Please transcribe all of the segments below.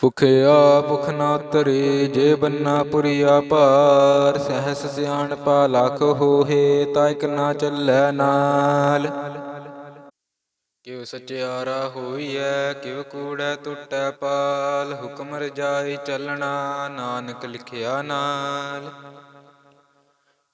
ਭੁਖਿਆ ਭੁਖ ਨਾ ਉਤਰੇ, ਜੇ ਬੰਨਾ ਪੁਰੀਆ ਭਾਰ, ਸਹਸ ਸਿਆਣਪਾ ਲਖ ਹੋਏ ਤਾਂ ਇਕ ਨਾ ਚੱਲੈ ਨਾਲ। ਕਿਉ ਸਚਿਆਰਾ ਹੋਈਐ, ਕਿਉ ਕੂੜੈ ਟੁੱਟੈ ਪਾਲ, ਹੁਕਮ ਰਜਾਈ ਚੱਲਣਾ, ਨਾਨਕ ਲਿਖਿਆ ਨਾਲ।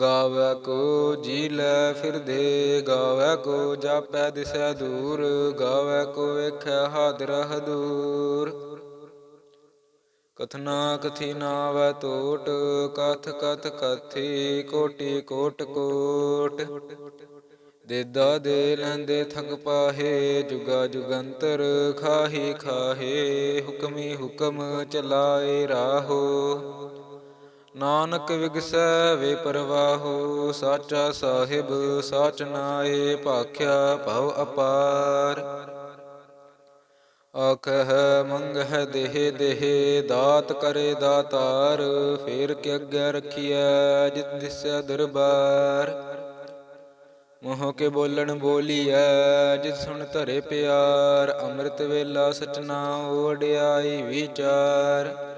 ਗਾਵੇ ਕੋ ਜੀ ਲੈ ਫਿਰਦੇ, ਗਾਵੈ ਕੋ ਜਾਪੈ ਦਿਸੈ ਦੂਰ, ਗਾਵੈ ਕੋ ਵੇਖੈ ਹਾਦਰ ਹਦੂਰ। ਕਥਨਾ ਕਥੀ ਨਾਵੈ ਟੋਟ ਕਥ ਕਥ ਕਥੀ ਕੋਟੀ ਕੋਟ ਕੋਟ। ਦੇਦਾ ਦੇ ਲੈਂਦੇ ਥਕ ਪਾਹੇ, ਜੁਗਾ ਜੁਗੰਤਰ ਖਾਹੀ ਖਾਹੇ, ਹੁਕਮੀ ਹੁਕਮ ਚਲਾਏ ਰਾਹੋ। ਨਾਨਕ ਵਿਗਸੈ ਵੇ ਪਰਵਾਹੋ, ਸਾਚਾ ਸਾਹਿਬ, ਸਾਚ ਨਾਏ, ਭਾਖਿਆ ਭਉ ਅਪਾਰ। ਆਖਹਿ, ਮੰਗਹਿ ਦੇਹ ਦੇਹ, ਦਾਤ ਕਰੇ ਦਾਤਾਰ, ਫੇਰ ਕੇ ਅੱਗੇ ਰਖੀਐ ਜਿਤ ਦਿਸੈ ਦਰਬਾਰ। ਮੋਹ ਕੇ ਬੋਲਣ ਬੋਲੀਐ, ਜਿਤ ਸੁਣ ਧਰੇ ਪਿਆਰ, ਅੰਮ੍ਰਿਤ ਵੇਲਾ ਸਚਨਾ ਓੜਿਆਈ ਵਿਚਾਰ।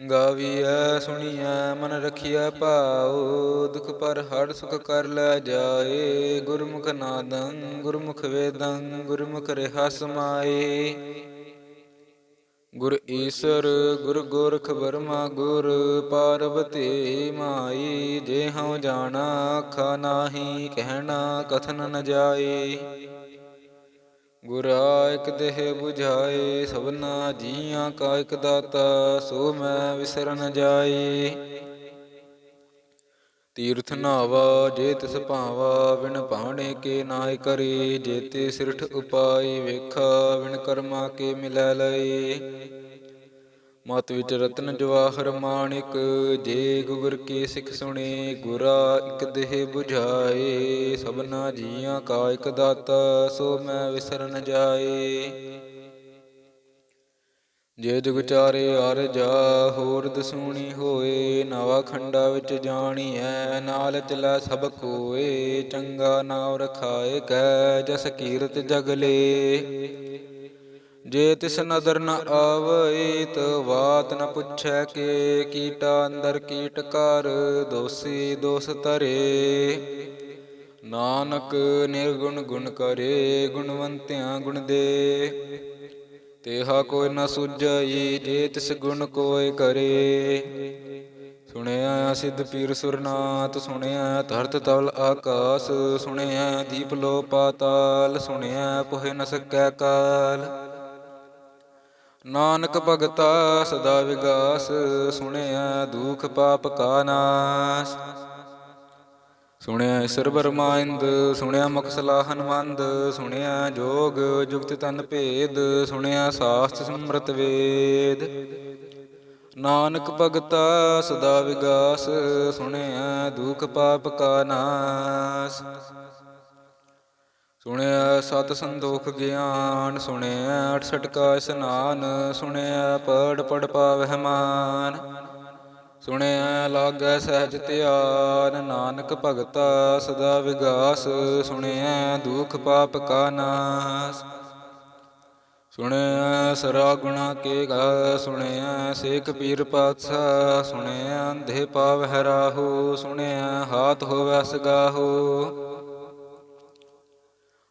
ਗਾਵੀਐ, ਸੁਣੀਐ, ਮਨ ਰਖੀਐ ਭਾਉ, ਦੁਖ ਪਰ ਹਰ ਸੁਖ ਕਰ ਲੈ ਜਾਏ। ਗੁਰਮੁਖ ਨਾਦੰ, ਗੁਰਮੁਖ ਵੇਦੰ, ਗੁਰਮੁਖ ਰਿਹਾ ਸਮਾਏ ਗੁਰ ਈਸਰ, ਗੁਰ ਗੋਰਖ ਬਰਮਾ ਗੁਰ ਪਾਰਵਤੀ ਮਾਈ, ਜੇ ਹਉ ਜਾਣਾ ਆਖਾ ਨਾਹੀ, ਕਹਿਣਾ, ਕਥਨ ਨ ਜਾਏ। ਗੁਰਾ ਇਕ ਦੇਹ 부ਝਾਏ, ਸਭਨਾ ਜੀਆਂ ਕਾ ਇਕ ਦਾਤਾ, ਸੋ ਮੈਂ ਵਿਸਰਨ ਜਾਏ। ਤੀਰਥ ਨਾਵਾ, ਜੇ ਤਿਸ ਭਾਵਾ ਵਿਣ ਭਾਣੇ ਕੇ ਨਾਇ ਕਰੇ। ਜੇਤੇ ਸਿਰਠ ਉਪਾਈ ਵੇਖਾ ਵਿਣ ਕਰਮਾ ਕੇ ਮਿਲੈ ਲਏ। ਮਤ ਵਿੱਚ ਰਤਨ ਜਵਾਹਰ ਮਾਣਿਕ, ਜੇ ਗੁਰ ਕੀ ਸਿੱਖ ਸੁਣੇ, ਗੁਰਾ ਇਕ ਦੇਹ 부ਝਾਏ ਸਭਨਾ ਜੀਆਂ ਕਾ ਇਕ ਦਾਤਾ, ਸੋ ਮੈਂ ਵਿਸਰ ਨ ਜਾਏ। ਜੇ ਜੁਗ ਚਾਰੇ ਅਰ ਜਾ ਹੋਰ ਦਸੂਣੀ ਹੋਏ, ਨਵਾ ਖੰਡਾ ਵਿੱਚ ਜਾਣੀ ਐ ਨਾਲ ਚਲਾ ਸਭ ਕੋਏ ਚੰਗਾ ਨਾਮ ਰਖਾਏ ਕੈ ਜਸ ਕੀਰਤ ਜਗਲੇ ਜੇ ਤਿਸ ਨਦਰ ਨ ਆਵਈ ਤ ਬਾਤ ਨ ਪੁੱਛੈ ਕੇ ਕੀਟਾ ਅੰਦਰ ਕੀਟ ਕਰ, ਦੋਸੀ ਦੋਸ ਤਰੇ ਨਾਨਕ ਨਿਰਗੁਣ ਗੁਣ ਕਰੇ, ਗੁਣਵੰਤਿਆਂ ਗੁਣ ਦੇ। ਤੇਹਾ ਕੋਈ ਨ ਸੁਝਈ, ਜੇ ਤਿਸ ਗੁਣ ਕੋਇ ਕਰੇ। ਸੁਣਿਆ ਸਿੱਧ ਪੀਰ ਸੁਰਨਾਥ, ਸੁਣਿਆ ਧਰਤ ਤਲ ਆਕਾਸ, ਸੁਣਿਆ ਦੀਪ ਲੋ ਪਾਤਾਲ ਸੁਣਿਆ ਪੁਹਿ ਨ ਸਕੈ ਕਾਲ। ਨਾਨਕ ਭਗਤਾ ਸਦਾ ਵਿਗਾਸ, ਸੁਣਿਆ ਦੁਖ ਪਾਪ ਕਾ ਨਾਸ। ਸੁਣਿਆ ਈਸਰ ਬਰਮਾਇੰਦ ਸੁਣਿਆ ਮੁਖ ਸਲਾਹਨ ਸੁਣਿਆ ਜੋਗ ਜੁਗਤ ਤਨ ਭੇਦ, ਸੁਣਿਆ ਸਾਸਤ ਸਮਰਤ ਵੇਦ। ਨਾਨਕ ਭਗਤਾ ਸਦਾ ਵਿਗਾਸ, ਸੁਣਿਆ ਦੁਖ ਪਾਪ ਕਾ ਨਾਸ। ਸੁਣਿਆ ਸਤ ਸੰਦੋਖ ਗਿਆਨ, ਸੁਣਿਆ 68 ਕਾ ਇਸਨਾਨ, ਸੁਣਿਆ ਪੜ ਪੜ ਪਾਵਹਿ ਮਾਨ। ਸੁਣਿਆ ਲਾਗੈ ਸਹਿਜ ਧਿਆਨ, ਨਾਨਕ ਭਗਤਾ ਸਦਾ ਵਿਗਾਸ, ਸੁਣਿਆ ਦੁਖ ਪਾਪ ਕਾ ਨਾਸ। ਸੁਣਿਆ ਸਰਾ ਗੁਣਾ ਕੇ ਗਾ, ਸੁਣਿਆ ਸੇਖ ਪੀਰ ਪਾਤਸ਼ਾਹ, ਸੁਣਿਆ ਅੰਧੇ ਪਾਵਹਿ ਰਾਹੂ, ਸੁਣਿਆ ਹਾਥ ਹੋਵੈ ਸਗਾਹੂ।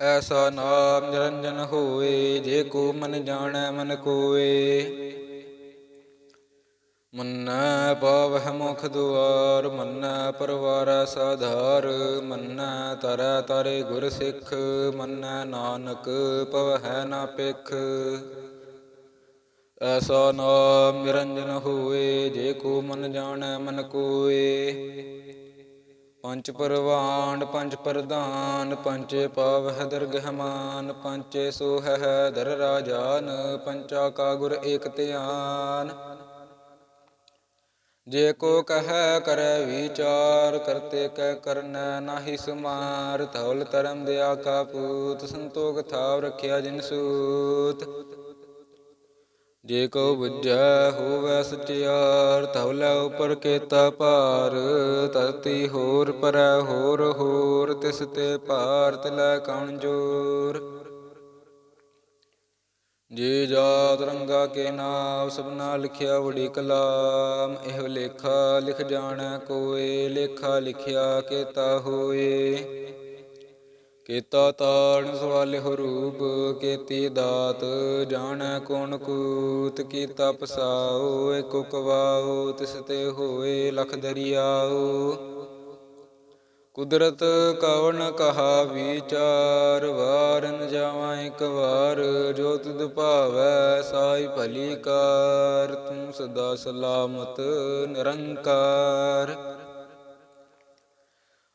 ਐਸਾ ਨਾਮ ਨਿਰੰਜਨ ਹੋਏ ਜੇ ਕੋ ਮਨ ਜਾਣੈ, ਮਨ ਕੋਏ ਮੰਨੈ ਪਾਵਹਿ ਮੁਖ ਦੁਆਰ, ਮੰਨੈ ਪਰਵਾਰੈ ਸਾਧਾਰ, ਮੰਨੈ ਤਰੈ ਤਾਰੇ ਗੁਰ ਸਿੱਖ, ਮੰਨੈ ਨਾਨਕ ਪਵਹਿ ਨਾ ਪਿਖ ਐਸਾ ਨਾਮ ਨਿਰੰਜਨ ਹੋਏ ਜੇ ਕੋ ਮਨ ਜਾਣੈ, ਮਨ ਕੋਏ ਪੰਜ ਪਰਵਾਨ, ਪੰਜ ਪ੍ਰਧਾਨ ਪੰਚੇ ਪਾਵਹਿ ਦਰਗਹਿ ਮਾਨ ਪੰਚੇ ਸੋਹਹਿ ਦਰ ਰਾਜਾਨ ਪੰਚਾ ਕਾ ਗੁਰ ਏਕ ਧਿਆਨ। ਜੇ ਕੋ ਕਹੈ ਕਰੈ ਵਿਚਾਰ ਕਰਤੇ ਕੈ ਕਰਨੈ ਨਾਹੀ ਸੁਮਾਰ, ਧੌਲ ਧਰਮ ਦਿਆ ਕਾ ਪੂਤ, ਸੰਤੋਖ ਥਾਵ ਰਖਿਆ ਜਿਨ ਸੂਤ। ਜੇ ਕੋ ਬੁੱਝੈ ਹੋਵੈ ਸਚਿਆਰ ਧੌਲਾ ਉਪਰ ਕੇਤਾ ਭਾਰ। ਧਰਤੀ ਹੋਰ ਪਰੈ ਹੋਰ ਹੋਰ, ਤਿਸ ਤੇ ਭਾਰਤ ਲੈ ਕਉਣ ਜੋਰ। ਜੇ ਜਾਤ ਰੰਗਾ ਕੇ ਨਾਮ, ਸਭਨਾ ਲਿਖਿਆ ਵੜੀ ਕਲਾਮ। ਇਹ ਲੇਖਾ ਲਿਖ ਜਾਣੈ ਕੋਏ, ਲੇਖਾ ਲਿਖਿਆ ਕੇਤਾ ਹੋਏ। ਕੀਤਾ ਤਾਣ ਸਵਾਲਿਹੁ ਰੂਪ, ਕੀਤੀ ਦਾਤ, ਜਾਣੈ ਕੋਣ ਕੂਤ, ਕੀਤਾ ਪਸਾਓ ਏਕੋ ਕਵਾਓ ਤਿਸ ਤੇ ਹੋਏ ਲਖ ਦਰਿਆਓ ਕੁਦਰਤ ਕਵਣ ਕਹਾ ਵਿਚਾਰ ਵਾਰਨ ਜਾਵਾਂ ਇੱਕ ਵਾਰ, ਜੋ ਤੁਧ ਭਾਵੈ ਸਾਈ ਭਲੀ ਕਾਰ, ਤੂੰ ਸਦਾ ਸਲਾਮਤ ਨਿਰੰਕਾਰ।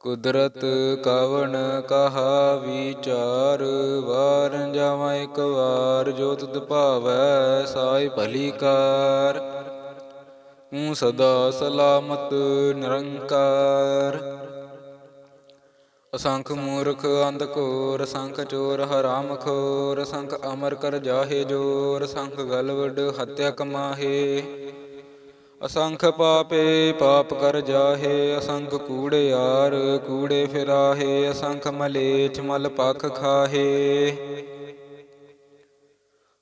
ਕੁਦਰਤ ਕਵਣ ਕਹਾ ਵਿਚਾਰ ਵਾਰਨ ਜਾਵਾਂ ਇੱਕ ਵਾਰ, ਜੋ ਤੁਧ ਭਾਵੈ ਸਾਈ ਭਲੀ ਕਾਰ। ਤੂੰ ਸਦਾ ਸਲਾਮਤ ਨਿਰੰਕਾਰ। ਅਸੰਖ ਮੂਰਖ ਅੰਧ ਘੋਰ ਅਸੰਖ ਚੋਰ ਹਰਾਮ ਖੋਰ ਅਸੰਖ ਅਮਰ ਕਰ ਜਾਹੇ ਜੋਰ ਅਸੰਖ ਗਲਵਡ ਹੱਤਿਆ ਕਮਾਹੇ। ਅਸੰਖ ਪਾਪੇ ਪਾਪ ਕਰ ਜਾਹੇ, ਅਸੰਖ ਕੂੜਿਆਰ ਕੂੜੇ ਫਿਰਾਹੇ, ਅਸੰਖ ਮਲੇਛ ਮਲ ਪਖ ਖਾਹੇ।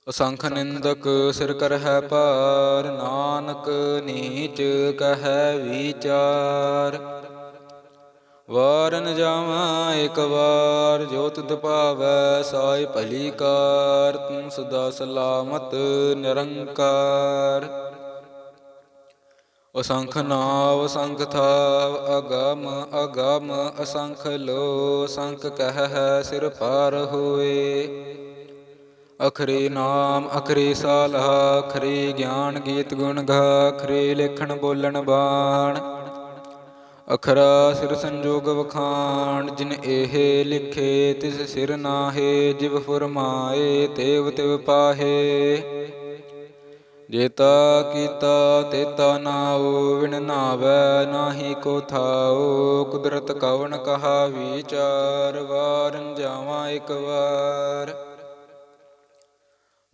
ਅਸੰਖ ਨਿੰਦਕ ਸਿਰ ਕਰ ਹੈ ਭਾਰ, ਨਾਨਕ ਨੀਚ ਕਹੈ ਵਿਚਾਰ। ਵਾਰਨ ਜਾਵਾਂ ਇੱਕ ਵਾਰ, ਜੋ ਤੁਧ ਭਾਵੈ ਸਾਈ ਭਲੀ ਕਾਰ, ਤੂੰ ਸਦਾ ਸਲਾਮਤ ਨਿਰੰਕਾਰ। ਅਸੰਖ ਨਾਵ ਅਸੰਖ ਥਾਵ, ਅਗਮ ਅਗਮ, ਅਸੰਖ ਲੋ ਅਸੰਖ ਕਹਿ ਸਿਰ ਪਾਰ ਹੋਏ। ਅਖਰੇ ਨਾਮ, ਅਖਰੇ ਸਾਲਹਾ ਅਖਰੇ ਗਿਆਨ ਗੀਤ ਗੁਣ ਗਾ, ਅਖਰੇ ਲੇਖਣ ਬੋਲਣ ਬਾਣ। ਅਖਰਾ ਸਿਰ ਸੰਜੋਗ ਵਖਾਣ, ਜਿਨ ਇਹ ਲਿਖੇ ਤਿਸ ਸਿਰ ਨਾਹੇ, ਜਿਵ ਫੁਰਮਾਏ, ਤੇਵ ਤਿਵ ਪਾਹੇ। ਜੇਤਾ ਕੀਤਾ ਤੇਤਾ ਨਾਉ ਵਿਣ ਨਾਵੈ ਨਾਹੀ ਕੋ ਥਾਉ। ਕੁਦਰਤ ਕਵਣ ਕਹਾ ਵਿਚਾਰ, ਵਾਰਨ ਜਾਵਾਂ ਇੱਕ ਵਾਰ।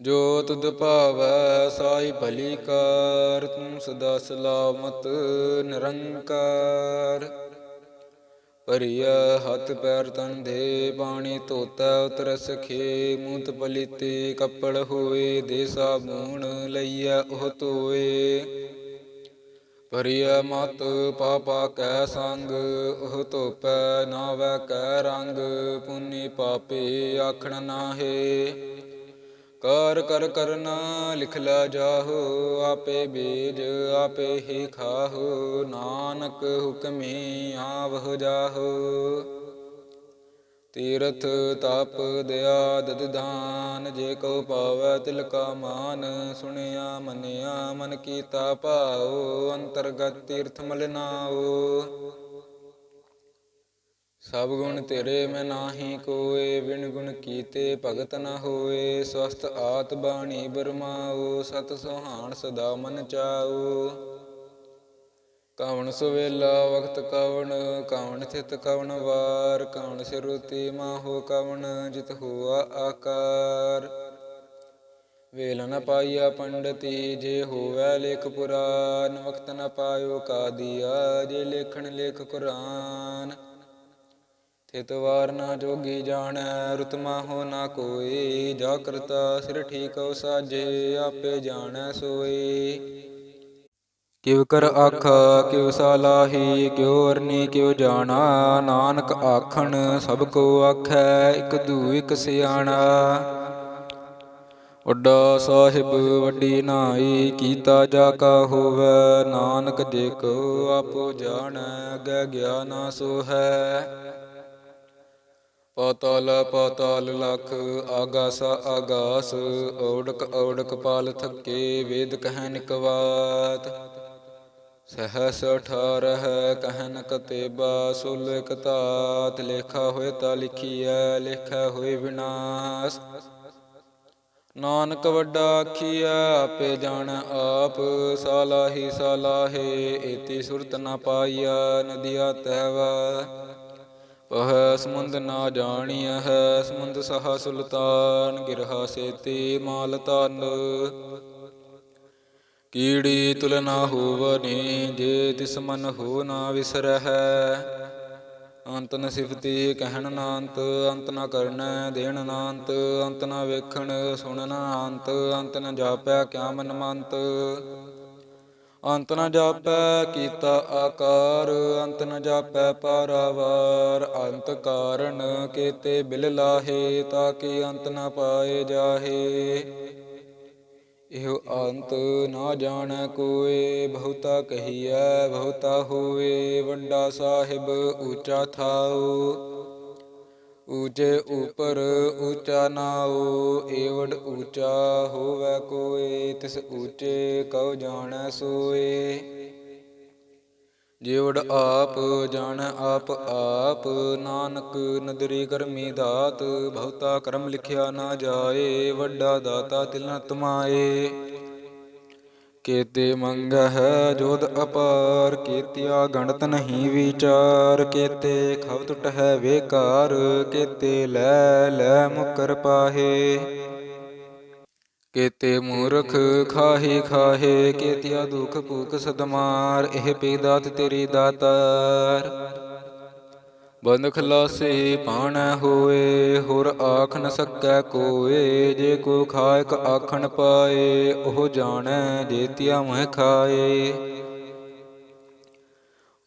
ਜੋ ਤੁਧ ਭਾਵੈ ਸਾਈ ਭਲੀ ਕਾਰ ਤੂੰ ਸਦਾ ਸਲਾਮਤ ਨਿਰੰਕਾਰ। ਭਰੀਆ ਹੱਥ ਪੈਰ ਤਨ ਦੇ ਪਾਣੀ ਧੋਤਾ ਉਤਰ ਸਖੇ ਮੂਤ ਪਲੀਤੇ ਕੱਪੜ ਹੋਏ ਦੇ ਸਾਬੂਣ ਲਈਆ ਉਹ ਧੋਏ ਪਰਿਆ ਮਤ ਪਾਪਾ ਕੈ ਸੰਗ, ਉਹ ਧੋਪੈ ਨਾਵੈ ਕੈ ਰੰਗ, ਪੁੰਨੀ ਪਾਪੇ ਆਖਣ ਨਾਹੇ। ਕਰ ਕਰ ਕਰਨਾ ਲਿਖਲਾ ਜਾਹੋ, ਆਪੇ ਬੀਜ ਆਪੇ ਹੀ ਖਾਹੋ, ਨਾਨਕ ਹੁਕਮੀ ਆਵਹ ਜਾਹੋ। ਤੀਰਥ ਤਪ ਦਇਆ ਦਦਦਾਨ ਜੇ ਕੋ ਪਾਵੈ ਤਿਲ ਕਾ ਮਾਨ, ਸੁਣਿਆ ਮੰਨਿਆ ਮਨ ਕੀਤਾ ਭਾਉ, ਅੰਤਰਗਤ ਤੀਰਥ ਮਲਨਾਓ ਸਭ ਗੁਣ ਤੇਰੇ ਮੈਂ ਨਾਹੀ ਕੋਏ, ਬਿਨ ਗੁਣ ਕੀਤੇ ਭਗਤ ਨ ਹੋਏ। ਸਵਸਤ ਆਤ ਬਾਣੀ ਬਰਮਾਓ, ਸਤ ਸੁਹਾਣ ਸਦਾ ਮਨ ਚਾਓ। ਕਵਣ ਸੁਵੇਲਾ ਵਕਤ ਕਵਣ ਕਵਣ ਥਿਤ ਕਵਣ ਵਾਰ। ਕਵਣ ਸਿਰੁਤੀ ਮਾਹੋ ਕਵਣ, ਜਿਤ ਹੋਆ ਆਕਾਰ। ਵੇਲ ਨ ਪਾਈਆ ਪੰਡਤੀ, ਜੇ ਹੋਵੈ ਲੇਖ ਪੁਰਾਨ। ਵਕਤ ਨ ਪਾਇਓ ਕਾਦੀਆ ਜੇ ਲੇਖਣ ਲੇਖ ਕੁਰਾਨ। ਤਿਤ ਵਾਰ ਨਾ ਜੋਗੀ ਜਾਣੈ, ਰੁਤ ਹੋ ਨਾ ਕੋਈ। ਜਾ ਕਰਤਾ ਸਿਰ ਠੀਕਉ ਸਾਜੇ, ਆਪੇ ਜਾਣੈ ਸੋਈ ਕਿਵ ਕਰ ਆਖਾ, ਕਿਵ ਸਾਲਾਹੀ ਕਿਉ ਅਰਨੀ, ਕਿਉ ਜਾਣਾ। ਨਾਨਕ ਆਖਣ, ਸਭ ਕੋ ਆਖੈ, ਇਕ ਦੂ ਇਕ ਸਿਆਣਾ। ਵੱਡਾ ਸਾਹਿਬ, ਵੱਡੀ ਨਾਈ, ਕੀਤਾ ਜਾ ਕਾ ਹੋਵੈ। ਨਾਨਕ ਜੇ ਕੋ ਆਪੋ ਜਾਣੈ, ਅਗੈ ਗਿਆਨਾ ਸੋ ਹੈ ਪਾਤਾਲ ਪਾਤਾਲ ਲਖ, ਆਗਾਸ ਆਗਾਸ, ਔੜਕ ਔੜਕ ਪਾਲ ਥੱਕੇ ਵੇਦ ਕਹਿ ਨਿਕਵਾਤ। ਸਹਸ ਅਠਾਰਹ ਕਹਿਨ ਕਤੇਬਾ ਸੁਲ ਇਕ ਧਾਤ, ਲੇਖਾ ਹੋਏ ਤਾ ਲਿਖੀਐ, ਲੇਖਾ ਹੋਏ ਵਿਨਾਸ਼। ਨਾਨਕ ਵੱਡਾ ਆਖੀਐ, ਆਪੇ ਜਾਣ ਆਪ, ਸਾਲਾਹੀ ਸਾਲਾਹੇ, ਏਤੀ ਸੁਰਤ ਨ ਪਾਈਆ ਨਦੀਆ ਤਹਿਵਾ ਪਹ ਸਮੁੰਦ ਨਾ ਜਾਣੀਐ ਹੈ ਸਮੁੰਦ ਸਹਾ ਸੁਲਤਾਨ, ਗਿਰਹਾ ਸੇਤੀ ਮਾਲ ਤਨ ਕੀੜੀ ਤੁਲ ਹੋਵਨੀ, ਜੇ ਤਿਸ ਮਨ ਹੋ ਨਾ ਵਿਸਰਹਿ। ਅੰਤ ਨ ਸਿਫਤੀ ਕਹਿਣ ਨਾ ਅੰਤ ਅੰਤ ਨ ਕਰਨੈ ਦੇਣ ਨਾ ਅੰਤ ਅੰਤ ਨ ਵੇਖਣ ਸੁਣਨ ਨਾ ਅੰਤ ਅੰਤ ਨ ਜਾਪੈ ਕਿਆ ਮਨ ਮੰਤ। ਅੰਤ ਨ ਜਾਪੈ ਕੀਤਾ ਆਕਾਰ, ਅੰਤ ਨ ਜਾਪੈ ਪਾਰਾਵਾਰ। ਅੰਤ ਕਾਰਨ ਕੀਤੇ ਬਿਲ ਲਾਹੇ, ਤਾਂ ਕਿ ਅੰਤ ਨ ਪਾਏ ਜਾਹੇ। ਇਹੋ ਅੰਤ ਨਾ ਜਾਣੈ ਕੋਏ, ਬਹੁਤਾ ਕਹੀਐ, ਬਹੁਤਾ ਹੋਵੇ। ਵੰਡਾ ਸਾਹਿਬ ਊਚਾ ਥਾਉ। ਊਚੇ ਉਪਰ ਊਚਾ ਨਾਉ, ਏਵੜ ਊਚਾ ਹੋਵੈ ਕੋਏ, ਤਿਸ ਊਚੇ ਕਉ ਜਾਣੈ ਸੋਏ। ਜਿਵੜ ਆਪ ਜਾਣੈ ਆਪ ਆਪ, ਨਾਨਕ ਨਦਰੀ ਕਰਮੀ ਦਾਤ, ਬਹੁਤਾ ਕਰਮ ਲਿਖਿਆ ਨਾ ਜਾਏ, ਵੱਡਾ ਦਾਤਾ ਤਿਲ ਤਮਾਏ। ਕੇਤੇ ਮੰਗਹਿ ਜੋਦ ਅਪਾਰ ਕੇਤਿਆ ਗਣਤ ਨਹੀਂ ਵਿਚਾਰ, ਕੇਤੇ ਖਵ ਟੁਟ ਹੈ ਵੇਕਾਰ, ਕੇਤੇ ਲੈ ਲੈ ਮੁਕਰ ਪਾਹੇ। ਕੇਤੇ ਮੂਰਖ ਖਾਹੇ ਖਾਹੇ, ਕੇਤਿਆ ਦੁਖ ਭੂਖ ਸਦਮਾਰ, ਇਹ ਪੇ ਦਾਤ ਤੇਰੀ ਦਾਤਾਰ। ਬੰਦ ਖਲਾਸੇ ਪਾਣੈ ਹੋਏ, ਹੋਰ ਆਖ ਨ ਸਕੈ ਕੋਏ। ਜੇ ਕੋ ਖਾਇਕ ਆਖਣ ਪਾਏ, ਉਹ ਜਾਣੈ ਜੇਤਿਆ ਮਹਿ ਖਾਏ।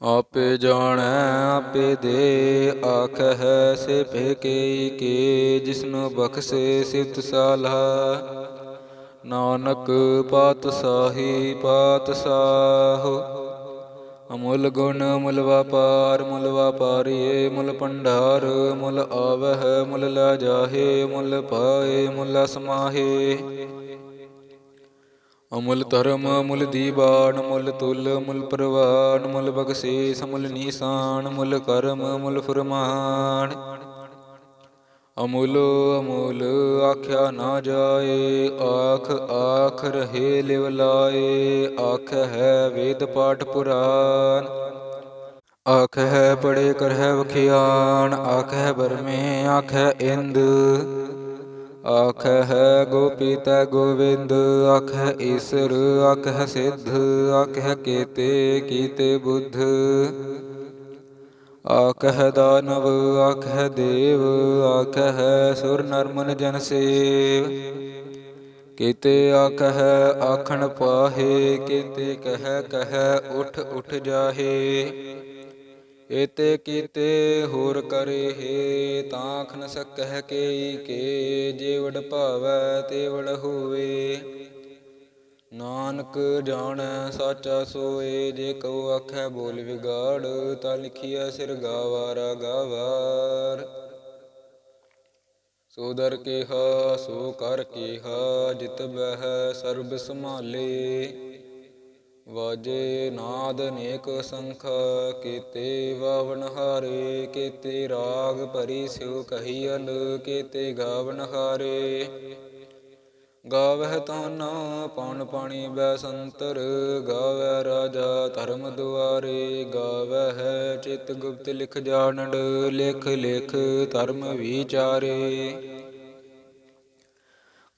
ਆਪੇ ਜਾਣੈ, ਆਪੇ ਦੇ, ਆਖਹਿ ਸੇ ਭੇਕੇ ਕੇ ਜਿਸਨੂੰ ਬਖਸ਼ੇ ਸਿਫਤ ਸਾਲਾ। ਨਾਨਕ ਪਾਤਸ਼ਾਹੀ ਪਾਤਸ਼ਾਹ ਅਮੁੱਲ ਗੁਣ ਮੁੱਲ ਵਪਾਰ ਮੁੱਲ ਵਪਾਰੀਏ ਮੁੱਲ ਭੰਡਾਰ ਮੁੱਲ ਆਵਹਿ ਮੁੱਲ ਲੈ ਜਾਹੇ ਮੁੱਲ ਪਾਏ ਮੁੱਲ ਸਮਾਹੇ ਅਮੁੱਲ ਧਰਮ ਮੁੱਲ ਦੀਵਾਨ ਮੁੱਲ ਤੁਲ ਮੁੱਲ ਪ੍ਰਵਾਨ ਮੁੱਲ ਬਖਸ਼ੀਸ ਮੁੱਲ ਨੀਸਾਨ ਮੁੱਲ ਕਰਮ ਮੁੱਲ ਫਰਮਾਨ। ਅਮੁੱਲ ਅਮੁੱਲ ਆਖਿਆ ਨਾ ਜਾਏ, ਆਖ ਆਖ ਰਹੇ ਲਿਵ ਲਾਏ, ਆਖ ਹੈ ਵੇਦ ਪਾਠ ਪੁਰਾਨ। ਆਖ ਹੈ ਪੜੇ ਕਰ ਹੈ ਵਖਿਆਨ, ਆਖ ਹੈ ਬਰਮੇ ਆਖ ਹੈ ਇੰਦ। ਆਖ ਹੈ ਗੋਪੀਤਾ ਗੋਵਿੰਦ, ਆਖ ਹੈ ਈਸਰ, ਆਖ ਹੈ ਸਿੱਧ, ਆਖ ਹੈ ਕੀਤੇ ਕੀਤੇ ਬੁੱਧ। ਆਖ ਹੈ ਦਾਨਵ ਆਖ ਹੈ ਦੇਵ ਆਖ ਹੈ ਸੁਰ ਨਰਮਨ ਜਨ ਸੇਵ। ਕੀਤੇ ਆਖ ਹੈ ਆਖਣ ਪਾਹੇ, ਕੀਤੇ ਕਹਿ ਕਹਿ ਉਠ ਉਠ ਜਾਹੇ। ਏਤੇ ਕੀਤੇ ਹੋਰ ਕਰੇ ਹੈ ਤਾਂਖ ਨ ਸਕਹਿ ਕੇ ਕੇ, ਜੇ ਭਾਵੈ ਤੇਵੜ ਵਡ ਹੋਵੇ। ਨਾਨਕ ਜਾਣੈ, ਸਾਚਾ ਸੋਏ, ਜੇ ਕਉ ਆਖੈ ਬੋਲ ਵਿਗਾੜ, ਤਾ ਲਿਖੀਐ ਸਿਰ ਗਾਵਾਰਾ ਗਾਵਾਰ ਸੋ ਕੇਹਾ, ਸੋ ਕਰ ਕੇਹਾ, ਜਿਤ ਬਹਿ ਸਰਬ ਸੰਭਾਲੇ। ਵਾਜੇ ਨਾਦ ਅਨੇਕ ਸੰਖ, ਕੀਤੇ ਵਾਵਨ ਹਾਰੇ, ਕੀਤੇ ਰਾਗ ਭਰੀ ਸਿਉ ਕਹੀਅਨ ਕੀਤੇ ਗਾਵਨ ਹਾਰੇ। ਗਾਵਹਿ ਤਾਨਾ, ਪਉਣ ਪਾਣੀ ਬੈ ਸੰਤਰ ਗਾਵੈ ਰਾਜਾ ਧਰਮ ਦੁਆਰੇ, ਗਾਵਹਿ ਚਿਤ ਗੁਪਤ ਲਿਖ ਜਾਣੜ ਲਿਖ ਲਿਖ ਧਰਮ ਵਿਚਾਰੇ।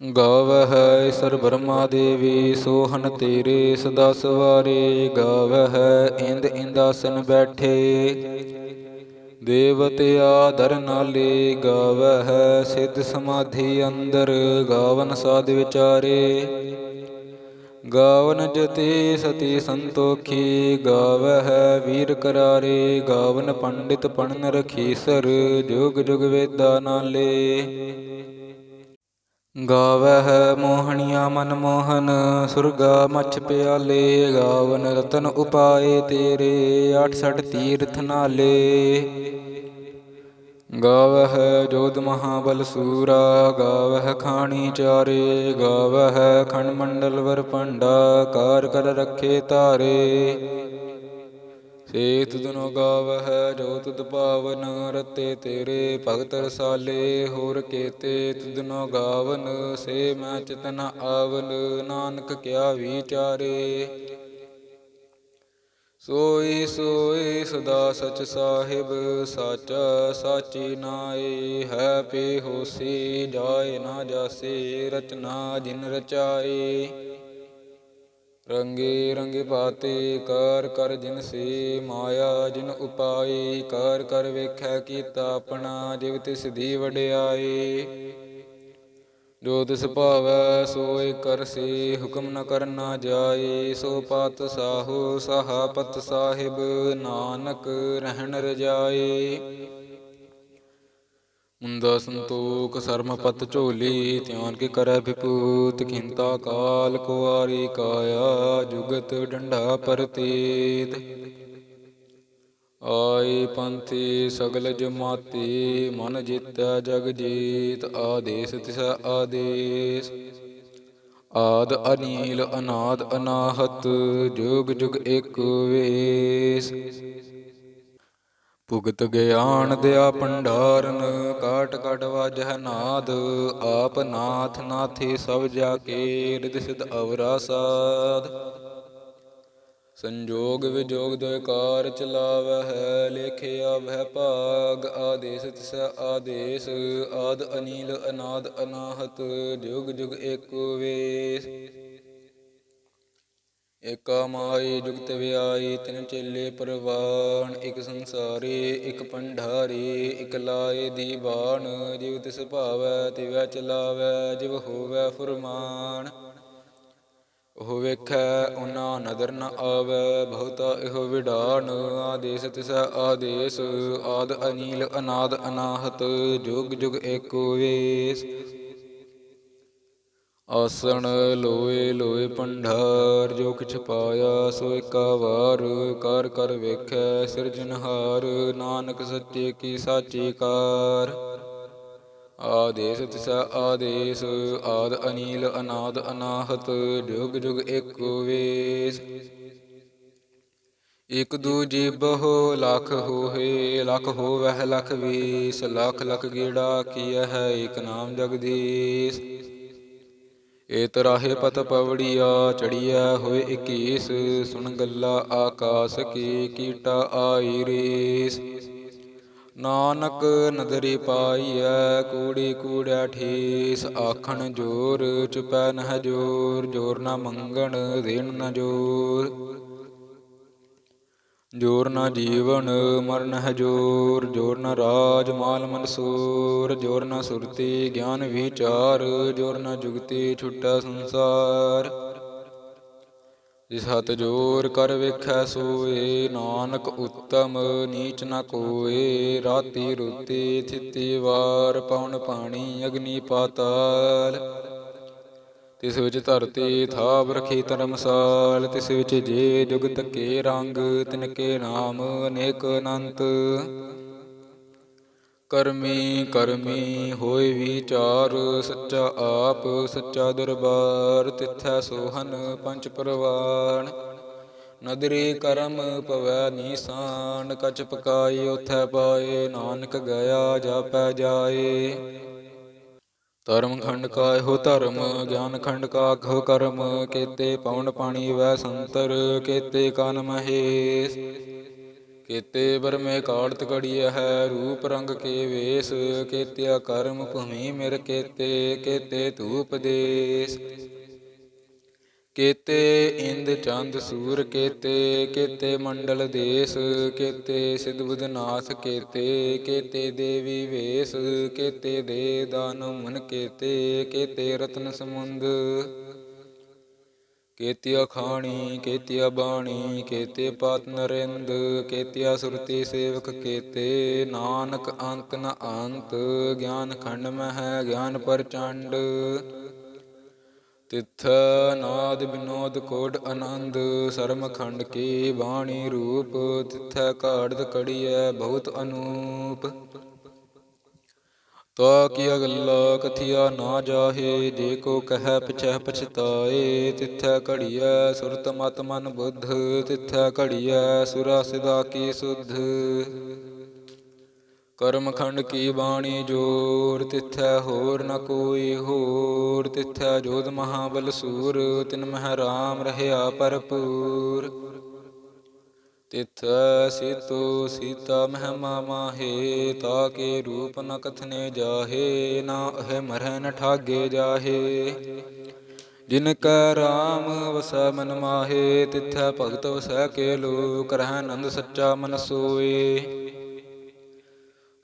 ਗਾਵਹਿ ਸਰ ਬ੍ਰਹਮਾ ਦੇਵੀ ਸੋਹਨ ਤੇਰੇ ਸਦਾ ਸਵਾਰੇ, ਗਾਵਹਿ ਇੰਦ ਇੰਦਾਸਨ ਬੈਠੇ। ਦੇਵਤਿਆ ਦਰ ਨਾਲੇ ਗਾਵਹਿ, ਸਿੱਧ ਸਮਾਧੀ ਅੰਦਰ ਗਾਵਨ ਸਾਧ ਵਿਚਾਰੇ। ਗਾਵਨ ਜਤੀ ਸਤੀ ਸੰਤੋਖੀ, ਗਾਵਹਿ ਵੀਰ ਕਰਾਰੇ। ਗਾਵਨ ਪੰਡਿਤ ਪੜਨ ਰਖੀਸਰ ਜੁਗ ਜੁਗ ਵੇਦਾ ਨਾਲੇ। ਗਾਵਹਿ ਮੋਹਣੀਆ ਮਨ ਮੋਹਨ, ਸੁਰਗਾ ਮਛ ਪਿਆਲੇ, ਗਾਵਨ ਰਤਨ ਉਪਾਏ ਤੇਰੇ 68 ਤੀਰਥ ਨਾਲੇ। ਗਾਵਹਿ ਜੋਧ ਮਹਾਬਲ ਸੂਰਾ, ਗਾਵਹਿ ਖਾਣੀ ਚਾਰੇ, ਗਾਵਹਿ ਖੰਡ ਮੰਡਲ ਵਰ ਪੰਡਾ ਕਾਰ ਕਰ ਰੱਖੇ ਤਾਰੇ ਸੇਤ ਦੁਨੋ ਗਾਵਹਿ, ਜੋ ਤੁਧ ਪਾਵਨ ਰਤੇ ਤੇਰੇ ਭਗਤ ਰਸਾਲੇ, ਹੋਰ ਕੇਤੇ ਤੁਧਨੋ ਗਾਵਨ, ਸੇ ਮੈਂ ਚਿਤਨ ਆਵਨ ਨਾਨਕ ਕਿਆ ਵਿਚਾਰੇ। ਸੋਈ ਸੋਈ ਸਦਾ ਸਚ ਸਾਹਿਬ, ਸਾਚਾ ਸਾਚੀ ਨਾਏ, ਹੈ ਪੇ ਹੋਸੀ, ਜਾਏ ਨਾ ਜਾਸੇ, ਰਚਨਾ ਜਿਨ ਰਚਾਏ। ਰੰਗੇ ਰੰਗੇ ਬਾਤੇ ਕਰ ਕਰ ਜਿਨ ਸੇ ਮਾਇਆ, ਜਿਨ ਉਪਾਈ ਕਰ ਕਰ ਵੇਖੈ ਕੀਤਾ ਆਪਣਾ, ਜਿਵ ਤਿਸ ਦੀ ਵਡਿਆਈ ਜੋ ਤਿਸ ਭਾਵੈ ਸੋਇ ਕਰਸੀ ਹੁਕਮ ਨ ਕਰਨਾ ਜਾਏ। ਸੋ ਪਤ ਸਾਹੋ, ਸਹਾਪਤ ਸਾਹਿਬ, ਨਾਨਕ ਰਹਿਣ ਰਜਾਈ ਮੁੰਦਾ ਸੰਤੋਖ ਸਰਮ ਪਤ ਝੋਲੀ, ਧਿਆਨ ਕੇ ਕਰੈ ਵਿਪੂਤ, ਖਿੰਤਾ ਕਾਲ ਕੁਆਰੀ ਕਾਇਆ, ਜੁਗਤ ਡੰਡਾ ਪਰਤੀਤ। ਆਈ ਪੰਥੀ ਸਗਲ ਜਮਾਤੀ, ਮਨ ਜਿਤੈ ਜਗ ਜੀਤ, ਆਦੇਸ ਤਿਸ ਆਦੇਸ। ਆਦ ਅਨੀਲ, ਅਨਾਦ ਅਨਾਹਤ, ਜੁਗ ਜੁਗ ਏਕ ਵੇਸ। ਭੁਗਤ ਗਿਆਨ ਦਿਆ ਭੰਡਾਰਨ, ਕਾਟ ਕਾਟ ਵਾਜਹ ਨਾਦ, ਆਪ ਨਾਥ ਨਾਥੀ ਸਭ ਜਾ ਕੇ ਰਿਦ ਸਿਧ ਅਵਰਾ ਸਾਧ। ਸੰਜੋਗ ਵਿਜੋਗ ਦੋਇ ਚਲਾਵੈ ਚਲਾਵਹਿ ਲੇਖਿਆ ਵਹਿ ਭਾਗ, ਆਦੇਸ ਤਿਸ ਆਦੇਸ, ਆਦ ਅਨੀਲ ਅਨਾਦ ਅਨਾਹਤ, ਜੁਗ ਜੁਗ ਏਕੋ ਵੇਸ। ਏਕਾ ਮਾਈ ਜੁਗਤ ਵਿਆਈ ਤਿਨ ਚੇਲੇ ਪਰਵਾਨ, ਇਕ ਸੰਸਾਰੀ, ਇਕ ਪੰਢਾਰੀ ਇਕ ਲਾਏ ਦੀਵਾਨ ਜਿਵ ਤਿਸ ਭਾਵੈ, ਤਿਵੈ ਚਲਾਵੈ, ਜਿਵ ਹੋਵੈ ਫੁਰਮਾਨ। ਉਹ ਵੇਖੈ, ਉਹਨਾਂ ਨਦਰ ਨ ਆਵੈ, ਬਹੁਤਾ ਇਹੋ ਵਿਡਾਨ, ਆਦੇਸ ਤਿਸ ਆਦੇਸ, ਆਦ ਅਨੀਲ ਅਨਾਦ ਅਨਾਹਤ, ਜੁਗ ਜੁਗ ਏਕੋ ਵੇਸ। ਆਸਣ ਲੋਏ ਲੋਏ ਪੰਢਾਰ ਜੋ ਕਿਛ ਪਾਇਆ ਸੋ ਏਕਾ ਵਾਰ, ਕਰ ਕਰ ਵੇਖੈ ਸਿਰਜਨਹਾਰ ਨਾਨਕ ਸੱਚੇ ਕੀ ਸਾਚੀ ਕਾਰ। ਆਦੇਸ ਤਿਸਾ ਆਦੇਸ, ਆਦ ਅਨੀਲ ਅਨਾਦ ਅਨਾਹਤ, ਜੁਗ ਜੁਗ ਏਕ ਵੇਸ। ਇਕ ਦੂਜੀ ਬਹੁ ਲਖ ਹੋਏ ਲਖ ਹੋਵਹਿ ਲਖ ਵੀਸ, ਲਖ ਲਖ ਗੇੜਾ ਕੀਆ ਹੈ ਇਕ ਨਾਮ ਜਗਦੀਸ਼। ਏਤ ਰਾਹੇ ਪਤ ਪਵੜੀਆ ਚੜੀਆ ਹੋਏ 21 ਸੁਣ ਗੱਲਾ ਆਕਾਸ ਕੀ ਕੀਟਾ ਆਈ ਰੇਸ। ਨਾਨਕ ਨਦਰੀ ਪਾਈਐ, ਕੂੜੀ ਕੂੜੈ ਠੀਸ, ਆਖਣ ਜੋਰ, ਚੁਪੈ ਨਹ ਜੋਰ ਜੋਰ ਨਾ ਮੰਗਣ, ਦੇਣ ਨ ਜੋਰ। ਜੋਰ ਨਾ ਜੀਵਨ, ਮਰਨ ਹੈ ਜੋਰ ਜੋਰ ਨਾ ਰਾਜ, ਮਾਲ ਮਨਸੂਰ, ਜੋਰ ਨਾ ਸੁਰਤੀ, ਗਿਆਨ ਵਿਚਾਰ, ਜੋਰ ਨਾ ਜੁਗਤੀ, ਛੁੱਟਾ ਸੰਸਾਰ। ਜਿਸ ਹੱਥ ਜੋਰ ਕਰ ਵੇਖੈ ਸੋਏ, ਨਾਨਕ ਉੱਤਮ ਨੀਚ ਨ ਕੋਏ, ਰਾਤੀ ਰੁਤੀ ਥਿਤੀ ਵਾਰ ਪਉਣ ਪਾਣੀ ਅਗਨੀ ਪਾਤਾਲ। ਤਿਸ ਵਿੱਚ ਧਰਤੀ ਥਾਪ ਰਖੀ ਧਰਮਸਾਲ, ਤਿਸ ਵਿੱਚ ਜੇ ਜੁਗਤ ਕੇ ਰੰਗ, ਤਿਨ ਕੇ ਨਾਮ ਅਨੇਕ ਅਨੰਤ। ਕਰਮੀ ਕਰਮੀ ਹੋਏ ਵਿਚਾਰ, ਸੱਚਾ ਆਪ, ਸੱਚਾ ਦਰਬਾਰ, ਤਿੱਥੈ ਸੋਹਨ ਪੰਚ ਪਰਵਾਨ। ਨਦਰੀ ਕਰਮ ਪਵੈ ਨੀਸਾਨ, ਕਚ ਪਕਾਈ ਉਥੈ ਪਾਏ, ਨਾਨਕ ਗਿਆ, ਜਾਪੈ ਜਾਏ। ਧਰਮ ਖੰਡ ਕਾ ਇਹੋ ਧਰਮ, ਗਿਆਨ ਖੰਡ ਕਾ ਕਹੋ ਕਰਮ, ਕੇਤੇ ਪਉਣ ਪਾਣੀ ਵੈ ਸੰਤਰ, ਕੇਤੇ ਕਨ ਮਹੇਸ਼। ਕੇਤੇ ਬਰਮੇ ਕਾੜਤ ਕੜੀਐ ਹੈ, ਰੂਪ ਰੰਗ ਕੇ ਵੇਸ। ਕੇਤਿਆ ਕਰਮ ਭੂਮੀ ਮਿਰ ਕੇਤੇ ਕੇਤੇ ਧੂਪ ਦੇਸ। ਕੇਤੇ ਇੰਦ ਚੰਦ ਸੂਰ ਕੇਤੇ ਕੇਤੇ ਮੰਡਲ ਦੇਸ, ਕੇਤੇ ਸਿਧ ਬੁਧਨਾਥ ਕੇਤੇ ਕੇਤੇ ਦੇਵੀ ਵੇਸ, ਕੇਤੇ ਦੇ ਦਾਨ ਮਨ ਕੇਤੇ ਕੇਤੇ ਰਤਨ ਸਮੁੰਦ। ਕੇਤਿਆ ਖਾਣੀ, ਕੇਤਿਆ ਬਾਣੀ, ਕੇਤੇ ਪਾਤ ਨਰਿੰਦ, ਕੇਤਿਆ ਸੁਰਤੀ ਸੇਵਕ ਕੇਤੇ, ਨਾਨਕ ਅੰਤ ਨ ਅੰਤ, ਗਿਆਨ ਖੰਡ ਮਹਿ, ਗਿਆਨ ਪ੍ਰਚੰਡ। ਤਿਥ ਨਾਦ ਬਿਨੋਦ ਕੋਟ ਆਨੰਦ, ਸਰਮ ਖੰਡ ਕੀ ਬਾਣੀ ਰੂਪ, ਤਿਥੈ ਘਾੜਤ ਕੜੀਐ ਬਹੁਤ ਅਨੂਪ। ਤਾ ਕੀਆ ਗੱਲਾ ਕਥਿਆ ਨਾ ਜਾਹੇ, ਜੇ ਕੋ ਕਹਿ ਪਿਛੈ ਪਛਤਾਏ, ਤਿਥੈ ਘੜੀਐ ਸੁਰਤ ਮਤ ਮਨ ਬੁੱਧ, ਤਿਥੈ ਘੜੀਐ ਸੁਰਾ ਸਿਦਾ ਕੀ ਸੁਧ। ਕਰਮਖੰਡ ਕੀ ਬਾਣੀ ਜੋਰ, ਤਿਥੈ ਹੋਰ ਨ ਕੋਈ ਹੋਰ। ਤਿਥੈ ਜੋਧ ਮਹਾਬਲ ਸੂਰ, ਤਿਨ ਮਹਿ ਰਾਮ ਰਹਿਆ ਭਰਪੂਰ ਤਿਥੈ ਸੀਤੋ ਸੀਤਾ ਮਹਿਮਾ ਮਾਹੇ, ਤਾ ਕੇ ਰੂਪ ਨ ਕਥਨੇ ਜਾਹੇ, ਨਾ ਅਹ ਮਰਹਿ ਨ ਠਾਗੇ ਜਾਹੇ। ਜਿਨ ਕੈ ਰਾਮ ਵਸੈ ਮਨ ਮਾਹੇ, ਤਿਥੈ ਭਗਤ ਵਸੈ ਕੇ ਲੋਕ, ਰਹਿ ਨੰਦ ਸੱਚਾ ਮਨ ਸੋਏ।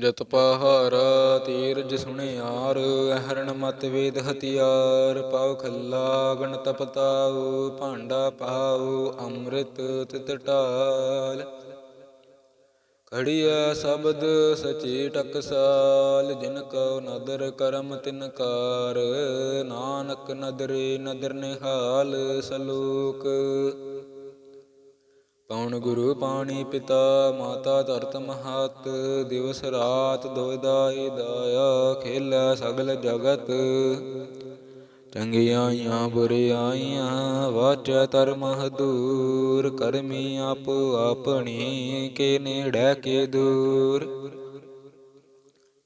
ਜਤ ਪਹਾਰਾ ਤੀਰਜ ਸੁਣਿਆਰ, ਅਹਰਣ ਮਤ ਵੇਦ ਹਤਿਆਰ ਪਾਉ ਖੱਲਾ ਗਣ ਤਪਤਾਉ ਭਾਂਡਾ ਪਾਉ ਅੰਮ੍ਰਿਤ ਤਿਤ ਢਾਲ। ਖੜੀਐ ਸ਼ਬਦ ਸਚੀ ਟਕਸਾਲ, ਜਿਨ ਕਉ ਨਦਰ ਕਰਮ ਤਿਨ ਕਾਰ। ਨਾਨਕ ਨਦਰੇ ਨਦਰ ਨਿਹਾਲ, ਸਲੋਕ ਕੌਣ ਗੁਰੂ ਪਾਣੀ ਪਿਤਾ, ਮਾਤਾ ਧਰਤ ਮਹਤ, ਦਿਵਸ ਰਾਤ ਦੁਇਦਾਈ ਦਾਇਆ, ਖੇਲਾ ਸਗਲ ਜਗਤ। ਚੰਗਿਆਈਆਂ ਬੁਰਿਆਈਆਂ ਵਾਚੈ ਧਰਮ ਹਦੂਰ ਕਰਮੀ ਆਪੋ ਆਪਣੀ, ਕੇ ਨੇੜੇ ਕੇ ਦੂਰ।